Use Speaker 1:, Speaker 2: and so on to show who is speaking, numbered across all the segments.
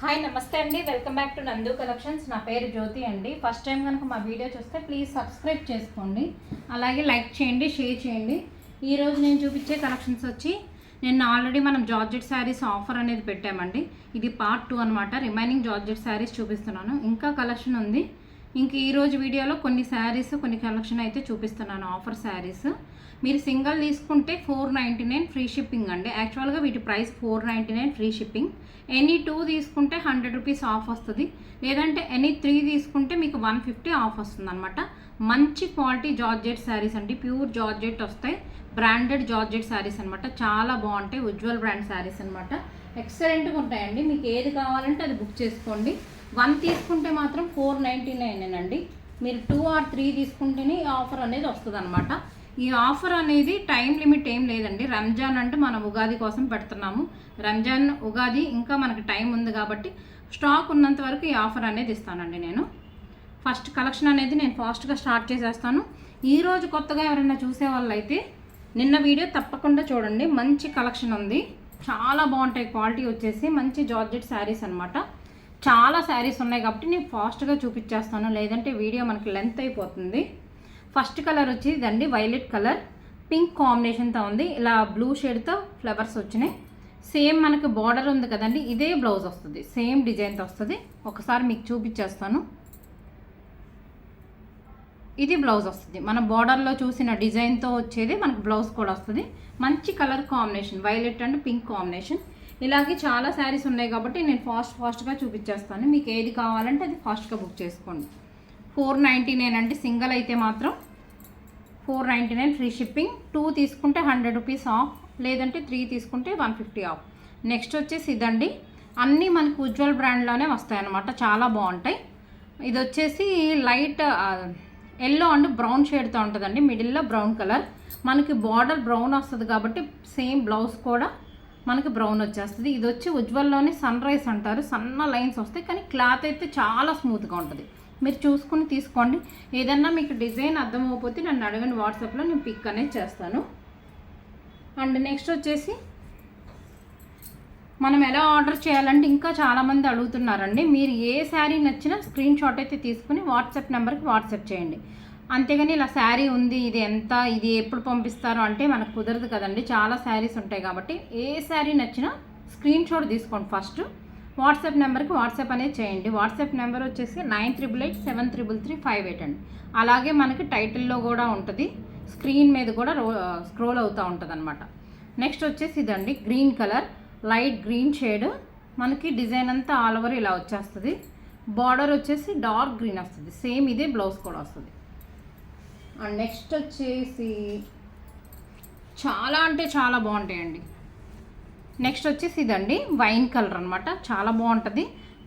Speaker 1: Hi నమస్తే అండి. Welcome back to Nandu collections నా పేరు జ్యోతి అండి. ఫస్ట్ టైం కనుక మా వీడియో చూస్తే ప్లీజ్ సబ్స్క్రైబ్ చేసుకోండి. అలాగే లైక్ చేయండి షేర్ చేయండి. ఈరోజు నేను చూపించే కలెక్షన్స్ వచ్చి నిన్న ఆల్రెడీ మనం జార్జెట్ శారీస్ ఆఫర్ అనేది పెట్టామండి. ఇది పార్ట్ టూ అనమాట రిమైనింగ్ జార్జెట్ శారీస్ చూపిస్తున్నాను. ఇంకా కలెక్షన్ ఉంది. ఇంక ఈరోజు వీడియోలో కొన్ని శారీస్ కొన్ని కలెక్షన్ అయితే చూపిస్తున్నాను. ఆఫర్ శారీస్. మీరు సింగిల్ తీసుకుంటే four ninety nine free shipping అండి. యాక్చువల్గా వీటి price four ninety nine free shipping. Any two తీసుకుంటే హండ్రెడ్ రూపీస్ ఆఫ్ వస్తుంది. లేదంటే ఎనీ త్రీ తీసుకుంటే మీకు వన్ ఫిఫ్టీ ఆఫ్ వస్తుంది అనమాట మంచి క్వాలిటీ జార్జెట్ శారీస్ అండి. ప్యూర్ జార్జెట్ వస్తాయి. బ్రాండెడ్ జార్జెట్ శారీస్ అనమాట చాలా బాగుంటాయి. ఉజ్వల్ బ్రాండ్ శారీస్ అనమాట ఎక్సలెంట్గా ఉంటాయండి. మీకు ఏది కావాలంటే అది బుక్ చేసుకోండి. వన్ తీసుకుంటే మాత్రం ఫోర్ నైంటీ నైన్ అండి. మీరు టూ ఆర్ త్రీ తీసుకుంటేనే ఈ ఆఫర్ అనేది వస్తుంది అనమాట ఈ ఆఫర్ అనేది టైం లిమిట్ ఏం లేదండి. రంజాన్ అంటే మనం ఉగాది కోసం పెడుతున్నాము. రంజాన్ ఉగాది ఇంకా మనకి టైం ఉంది కాబట్టి స్టాక్ ఉన్నంత వరకు ఈ ఆఫర్ అనేది ఇస్తానండి నేను. ఫస్ట్ కలెక్షన్ అనేది నేను ఫాస్ట్గా స్టార్ట్ చేసేస్తాను. ఈరోజు కొత్తగా ఎవరైనా చూసే వాళ్ళు అయితే నిన్న వీడియో తప్పకుండా చూడండి. మంచి కలెక్షన్ ఉంది. చాలా బాగుంటాయి క్వాలిటీ వచ్చేసి. మంచి జార్జెట్ శారీస్ అనమాట చాలా శారీస్ ఉన్నాయి కాబట్టి నేను ఫాస్ట్గా చూపించేస్తాను. లేదంటే వీడియో మనకి లెంత్ అయిపోతుంది. ఫస్ట్ కలర్ వచ్చి ఇదండి వైలెట్ కలర్ పింక్ కాంబినేషన్తో ఉంది. ఇలా బ్లూ షేడ్తో ఫ్లవర్స్ వచ్చినాయి. సేమ్ మనకి బార్డర్ ఉంది కదండి ఇదే బ్లౌజ్ వస్తుంది. సేమ్ డిజైన్తో వస్తుంది. ఒకసారి మీకు చూపించేస్తాను. ఇది బ్లౌజ్ వస్తుంది. మన బార్డర్లో చూసిన డిజైన్తో వచ్చేది మనకు బ్లౌజ్ కూడా వస్తుంది. మంచి colour combination violet and pink combination ఇలాగే చాలా శారీస్ ఉన్నాయి కాబట్టి నేను ఫాస్ట్ ఫాస్ట్గా చూపించేస్తాను. మీకు ఏది కావాలంటే అది ఫాస్ట్గా బుక్ చేసుకోండి. ఫోర్ నైంటీ నైన్ అంటే సింగిల్ అయితే మాత్రం four ninety nine free shipping. Two తీసుకుంటే హండ్రెడ్ రూపీస్ ఆఫ్ లేదంటే త్రీ తీసుకుంటే వన్ ఫిఫ్టీ ఆఫ్. నెక్స్ట్ వచ్చేసి ఇదండి. అన్నీ మనకు ఉజ్వల్ బ్రాండ్లోనే వస్తాయి అన్నమాట చాలా బాగుంటాయి. ఇది వచ్చేసి లైట్ ఎల్లో అండ్ బ్రౌన్ షేడ్తో ఉంటుందండి. మిడిల్లో బ్రౌన్ కలర్. మనకి బార్డర్ బ్రౌన్ వస్తుంది కాబట్టి సేమ్ బ్లౌజ్ కూడా మనకి బ్రౌన్ వచ్చేస్తుంది. ఇది వచ్చి ఉజ్వల్లోనే సన్ రైస్ అంటారు. సన్న లైన్స్ వస్తాయి. కానీ క్లాత్ అయితే చాలా స్మూత్గా ఉంటుంది. మీరు చూసుకుని తీసుకోండి. ఏదన్నా మీకు డిజైన్ అర్థమైపోతే నన్ను అడగండి. వాట్సాప్లో నేను పిక్ అనేది చేస్తాను. అండ్ నెక్స్ట్ వచ్చేసి మనం ఎలా ఆర్డర్ చేయాలంటే ఇంకా చాలామంది అడుగుతున్నారండి. మీరు ఏ శారీ నచ్చినా స్క్రీన్ షాట్ అయితే తీసుకుని వాట్సాప్ నెంబర్కి వాట్సాప్ చేయండి. అంతేగాని ఇలా శారీ ఉంది ఇది ఎంత ఇది ఎప్పుడు పంపిస్తారు అంటే మనకు కుదరదు కదండి. చాలా శారీస్ ఉంటాయి కాబట్టి ఏ శారీ నచ్చినా స్క్రీన్ షాట్ తీసుకోండి ఫస్ట్. వాట్సాప్ నెంబర్కి వాట్సాప్ అనేది చేయండి. వాట్సాప్ నెంబర్ వచ్చేసి nine triple eight seven triple three five eight అండి. అలాగే మనకి టైటిల్లో కూడా ఉంటుంది. స్క్రీన్ మీద కూడా రో స్క్రోల్ అవుతూ ఉంటుంది అనమాట నెక్స్ట్ వచ్చేసి ఇదండి green colour light green shade. మనకి డిజైన్ అంతా ఆల్ ఓవర్ ఇలా వచ్చేస్తుంది. బార్డర్ వచ్చేసి డార్క్ గ్రీన్ వస్తుంది. సేమ్ ఇదే బ్లౌజ్ కూడా వస్తుంది. అండ్ నెక్స్ట్ వచ్చేసి చాలా అంటే చాలా బాగుంటాయండి. నెక్స్ట్ వచ్చేసి ఇదండి వైన్ కలర్ అనమాట చాలా బాగుంటుంది.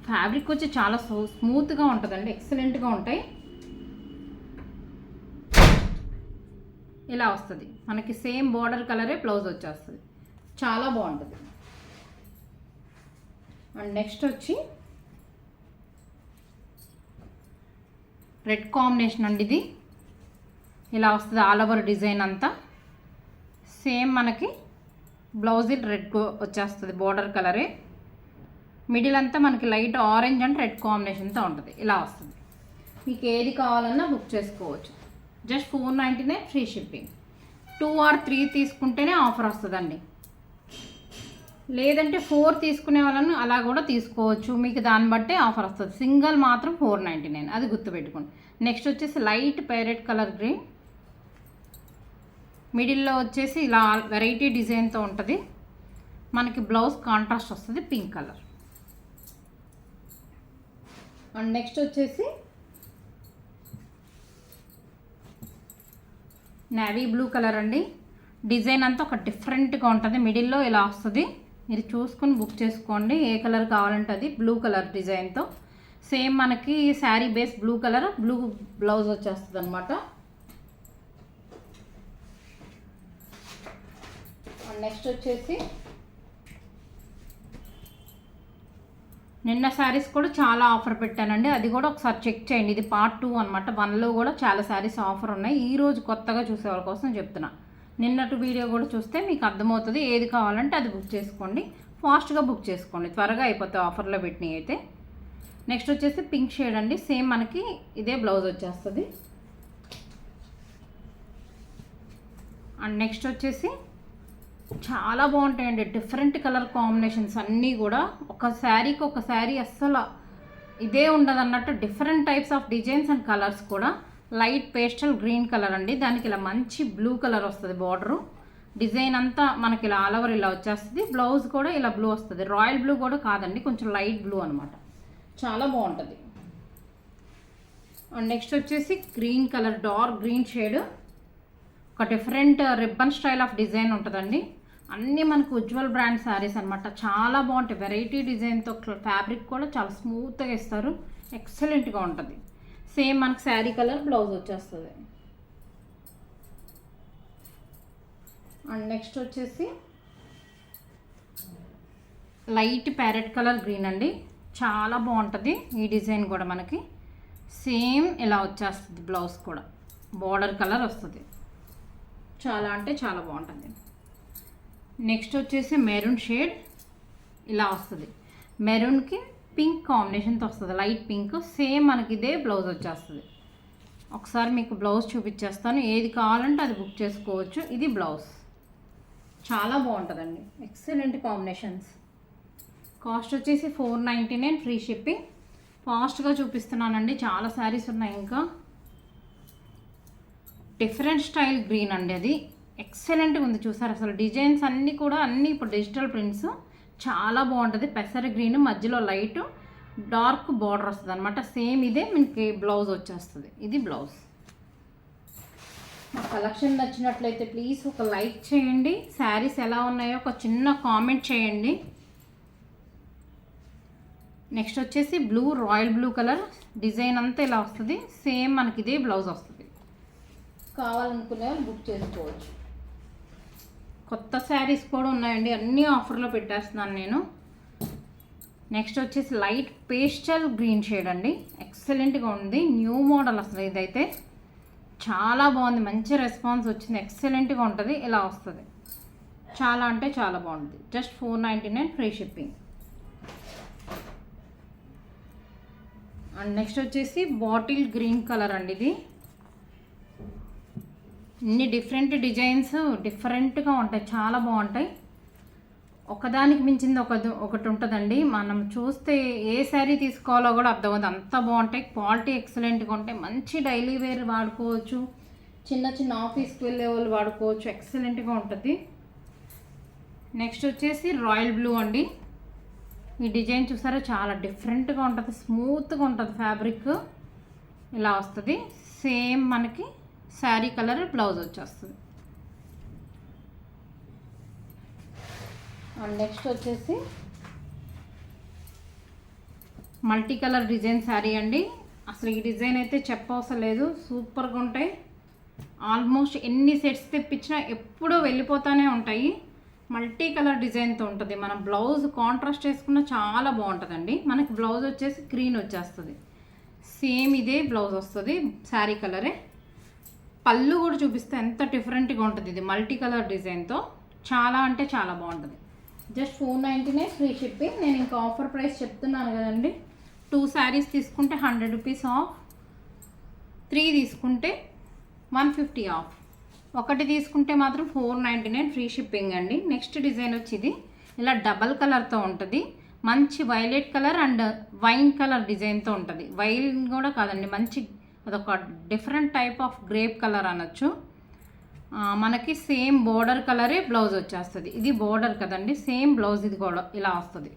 Speaker 1: ఫ్యాబ్రిక్ వచ్చి చాలా స్మూత్గా ఉంటుందండి. ఎక్సలెంట్గా ఉంటాయి. ఇలా వస్తుంది. మనకి సేమ్ బార్డర్ కలరే బ్లౌజ్ వచ్చేస్తుంది. చాలా బాగుంటుంది. అండ్ నెక్స్ట్ వచ్చి రెడ్ కాంబినేషన్ అండి ఇది. ఇలా వస్తుంది ఆల్ ఓవర్ డిజైన్ అంతా. సేమ్ మనకి బ్లౌజ్ రెడ్ వచ్చేస్తుంది బోర్డర్ కలరే మిడిల్ అంతా మనకి లైట్ ఆరెంజ్ అండ్ రెడ్ కాంబినేషన్తో ఉంటుంది. ఇలా వస్తుంది. మీకు ఏది కావాలన్నా బుక్ చేసుకోవచ్చు. Just four ninety nine free shipping two or three తీసుకుంటేనే ఆఫర్ వస్తుందండి. లేదంటే ఫోర్ తీసుకునే వాళ్ళను అలా కూడా తీసుకోవచ్చు. మీకు దాన్ని బట్టే ఆఫర్ వస్తుంది. సింగిల్ మాత్రం ఫోర్ నైంటీ నైన్ అది గుర్తుపెట్టుకోండి. నెక్స్ట్ వచ్చేసి లైట్ పేరెట్ కలర్ గ్రీన్ మిడిల్లో వచ్చేసి ఇలా వెరైటీ డిజైన్తో ఉంటుంది. మనకి బ్లౌజ్ కాంట్రాస్ట్ వస్తుంది పింక్ కలర్. అండ్ నెక్స్ట్ వచ్చేసి నేవీ బ్లూ కలర్ అండి. డిజైన్ అంతా ఒక డిఫరెంట్గా ఉంటుంది. మిడిల్లో ఇలా వస్తుంది. మీరు చూసుకుని బుక్ చేసుకోండి. ఏ కలర్ కావాలంటే అది బ్లూ కలర్ డిజైన్తో. సేమ్ మనకి sari base blue colour blue blouse వచ్చేస్తుంది అనమాట నెక్స్ట్ వచ్చేసి నిన్న శారీస్ కూడా చాలా ఆఫర్ పెట్టానండి. అది కూడా ఒకసారి చెక్ చేయండి. ఇది పార్ట్ టూ అనమాట వన్లో కూడా చాలా శారీస్ ఆఫర్ ఉన్నాయి. ఈ రోజు కొత్తగా చూసే వాళ్ళ కోసం చెప్తున్నా. నిన్నటి వీడియో కూడా చూస్తే మీకు అర్థమవుతుంది. ఏది కావాలంటే అది బుక్ చేసుకోండి. ఫాస్ట్గా బుక్ చేసుకోండి. త్వరగా అయిపోతాయి ఆఫర్లో పెట్టినవి అయితే. నెక్స్ట్ వచ్చేసి పింక్ షేడ్ అండి. సేమ్ మనకి ఇదే బ్లౌజ్ వచ్చేస్తుంది. అండ్ నెక్స్ట్ వచ్చేసి చాలా బాగుంటాయండి. డిఫరెంట్ కలర్ కాంబినేషన్స్ అన్నీ కూడా. ఒక శారీకి ఒక శారీ అస్సలు ఇదే ఉండదు అన్నట్టు different types of designs and colours కూడా. లైట్ పేస్టల్ గ్రీన్ కలర్ అండి. దానికి ఇలా మంచి బ్లూ కలర్ వస్తుంది బార్డరు. డిజైన్ అంతా మనకి ఇలా ఆల్ ఓవర్ ఇలా వచ్చేస్తుంది. బ్లౌజ్ కూడా ఇలా బ్లూ వస్తుంది. రాయల్ బ్లూ కూడా కాదండి. కొంచెం లైట్ బ్లూ అనమాట చాలా బాగుంటుంది. అండ్ నెక్స్ట్ వచ్చేసి green colour dark green shade. ఒక different ribbon style of design ఉంటుందండి. అన్నీ మనకు ఉజ్వల్ బ్రాండ్ శారీస్ అనమాట చాలా బాగుంటాయి. వెరైటీ డిజైన్తో ఫ్యాబ్రిక్ కూడా చాలా స్మూత్గా ఇస్తారు. ఎక్సలెంట్గా ఉంటుంది. సేమ్ మనకు శారీ కలర్ బ్లౌజ్ వచ్చేస్తుంది. అండ్ నెక్స్ట్ వచ్చేసి లైట్ ప్యారెట్ కలర్ గ్రీన్ అండి. చాలా బాగుంటుంది. ఈ డిజైన్ కూడా మనకి. సేమ్ ఇలా వచ్చేస్తుంది బ్లౌజ్ కూడా. బార్డర్ కలర్ వస్తుంది. చాలా అంటే చాలా బాగుంటుంది. నెక్స్ట్ వచ్చేసి మెరూన్ షేడ్ ఇలా వస్తుంది. మెరూన్కి పింక్ కాంబినేషన్తో వస్తుంది. లైట్ పింక్ సేమ్ మనకి ఇదే బ్లౌజ్ వచ్చేస్తుంది. ఒకసారి మీకు బ్లౌజ్ చూపించేస్తాను ఏది కావాలంటే అది బుక్ చేసుకోవచ్చు. ఇది బ్లౌజ్. చాలా బాగుంటుందండి. ఎక్సలెంట్ కాంబినేషన్స్ కాస్ట్ వచ్చేసి four ninety nine free shipping. ఫాస్ట్గా చూపిస్తున్నానండి. చాలా శారీస్ ఉన్నాయి ఇంకా. డిఫరెంట్ స్టైల్ గ్రీన్ అండి అది. ఎక్సలెంట్గా ఉంది. చూసారు? అసలు డిజైన్స్ అన్నీ కూడా అన్నీ ఇప్పుడు డిజిటల్ ప్రింట్స్ చాలా బాగుంటుంది. పెసర గ్రీన్ మధ్యలో లైట్ డార్క్ బార్డర్ వస్తుంది అనమాట సేమ్ ఇదే మనకి బ్లౌజ్ వచ్చేస్తుంది. ఇది బ్లౌజ్ మా కలెక్షన్ నచ్చినట్లయితే ప్లీజ్ ఒక లైక్ చేయండి. శారీస్ ఎలా ఉన్నాయో ఒక చిన్న కామెంట్ చేయండి. నెక్స్ట్ వచ్చేసి blue royal blue colour design అంతా ఇలా వస్తుంది. సేమ్ మనకి ఇదే బ్లౌజ్ వస్తుంది. కావాలనుకునే వాళ్ళు బుక్ చేసుకోవచ్చు. కొత్త శారీస్ కూడా ఉన్నాయండి. అన్నీ ఆఫర్లో పెట్టేస్తున్నాను నేను. నెక్స్ట్ వచ్చేసి లైట్ పేస్టల్ గ్రీన్ షేడ్ అండి. ఎక్సలెంట్గా ఉంది. న్యూ మోడల్ అసలు ఇదైతే. చాలా బాగుంది. మంచి రెస్పాన్స్ వచ్చింది. ఎక్సలెంట్గా ఉంటుంది. ఇలా వస్తుంది. చాలా అంటే చాలా బాగుంటుంది just four ninety nine free shipping. And next వచ్చేసి బాటిల్ గ్రీన్ కలర్ అండి ఇది. ఇన్ని డిఫరెంట్ డిజైన్స్ డిఫరెంట్గా ఉంటాయి. చాలా బాగుంటాయి. ఒకదానికి మించింది ఒక ఒకటి ఉంటుందండి. మనం చూస్తే ఏ శారీ తీసుకోవాలో కూడా అర్థమవుతుంది అంత బాగుంటాయి. క్వాలిటీ ఎక్సలెంట్గా ఉంటాయి. మంచి డైలీ వేర్ వాడుకోవచ్చు. చిన్న చిన్న ఆఫీస్కి వెళ్ళే వాళ్ళు వాడుకోవచ్చు. ఎక్సలెంట్గా ఉంటుంది. నెక్స్ట్ వచ్చేసి రాయల్ బ్లూ అండి. ఈ డిజైన్ చూసారా? చాలా డిఫరెంట్గా ఉంటుంది. స్మూత్గా ఉంటుంది ఫ్యాబ్రిక్. ఇలా వస్తుంది. సేమ్ మనకి శారీ కలర్ బ్లౌజ్ వచ్చేస్తుంది. అండ్ నెక్స్ట్ వచ్చేసి మల్టీ కలర్ డిజైన్ శారీ అండి. అసలు ఈ డిజైన్ అయితే చెప్పవసరం లేదు. సూపర్గా ఉంటాయి. ఆల్మోస్ట్ ఎన్ని సెట్స్ తెప్పించినా ఎప్పుడూ వెళ్ళిపోతూనే ఉంటాయి. మల్టీ కలర్ డిజైన్తో ఉంటుంది. మనం బ్లౌజ్ కాంట్రాస్ట్ వేసుకున్న చాలా బాగుంటుందండి. మనకి బ్లౌజ్ వచ్చేసి గ్రీన్ వచ్చేస్తుంది. సేమ్ ఇదే బ్లౌజ్ వస్తుంది. శారీ కలరే. పళ్ళు కూడా చూపిస్తే ఎంత డిఫరెంట్గా ఉంటుంది ఇది. మల్టీ కలర్ డిజైన్తో చాలా అంటే చాలా బాగుంటుంది. జస్ట్ ఫోర్ నైంటీనే నైన్ ఫ్రీ షిప్పింగ్ నేను ఇంకా ఆఫర్ ప్రైస్ చెప్తున్నాను కదండి. టూ శారీస్ తీసుకుంటే హండ్రెడ్ రూపీస్ ఆఫ్ త్రీ తీసుకుంటే వన్ ఫిఫ్టీ ఆఫ్ ఒకటి తీసుకుంటే మాత్రం four ninety nine free shipping అండి. నెక్స్ట్ డిజైన్ వచ్చి ఇది ఇలా డబల్ కలర్తో ఉంటుంది. మంచి violet colour and wine colour డిజైన్తో ఉంటుంది. వైన్ కూడా కాదండి మంచి అదొక different type of grape colour అనొచ్చు. మనకి సేమ్ బోర్డర్ కలరే బ్లౌజ్ వచ్చేస్తుంది. ఇది బోర్డర్ కదండి సేమ్ బ్లౌజ్ ఇది కూడా ఇలా వస్తుంది.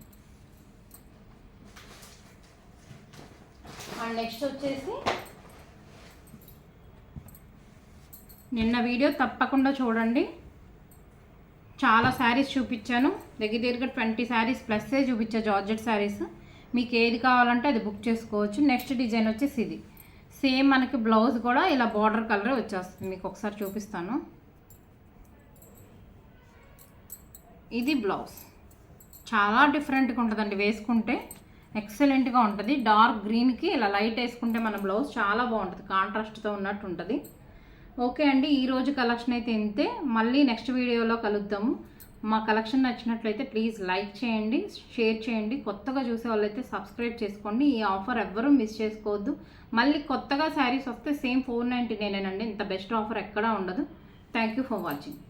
Speaker 1: అండ్ నెక్స్ట్ వచ్చేసి నిన్న వీడియో తప్పకుండా చూడండి. చాలా శారీస్ చూపించాను. దగ్గర దగ్గర ట్వంటీ శారీస్ ప్లస్సే చూపించా జార్జెట్ శారీస్ మీకు ఏది కావాలంటే అది బుక్ చేసుకోవచ్చు. నెక్స్ట్ డిజైన్ వచ్చేసి ఇది. సేమ్ మనకి బ్లౌజ్ కూడా ఇలా బార్డర్ కలర్ వచ్చేస్తుంది. మీకు ఒకసారి చూపిస్తాను. ఇది బ్లౌజ్. చాలా డిఫరెంట్గా ఉంటుందండి వేసుకుంటే. ఎక్సలెంట్గా ఉంటుంది. డార్క్ గ్రీన్కి ఇలా లైట్ వేసుకుంటే మన బ్లౌజ్ చాలా బాగుంటుంది. కాంట్రాస్ట్తో ఉన్నట్టు ఉంటుంది. ఓకే అండి ఈరోజు కలెక్షన్ అయితే ఇంతే. మళ్ళీ నెక్స్ట్ వీడియోలో కలుద్దాము. మా కలెక్షన్ నచ్చినట్లయితే ప్లీజ్ లైక్ చేయండి షేర్ చేయండి. కొత్తగా చూసే వాళ్ళైతే సబ్స్క్రైబ్ చేసుకోండి. ఈ ఆఫర్ ఎవ్వరూ మిస్ చేసుకోవద్దు. మళ్ళీ కొత్తగా శారీస్ వస్తే సేమ్ ఫోర్ నైంటీ నేనేనండి ఇంత బెస్ట్ ఆఫర్ ఎక్కడా ఉండదు. Thank you for watching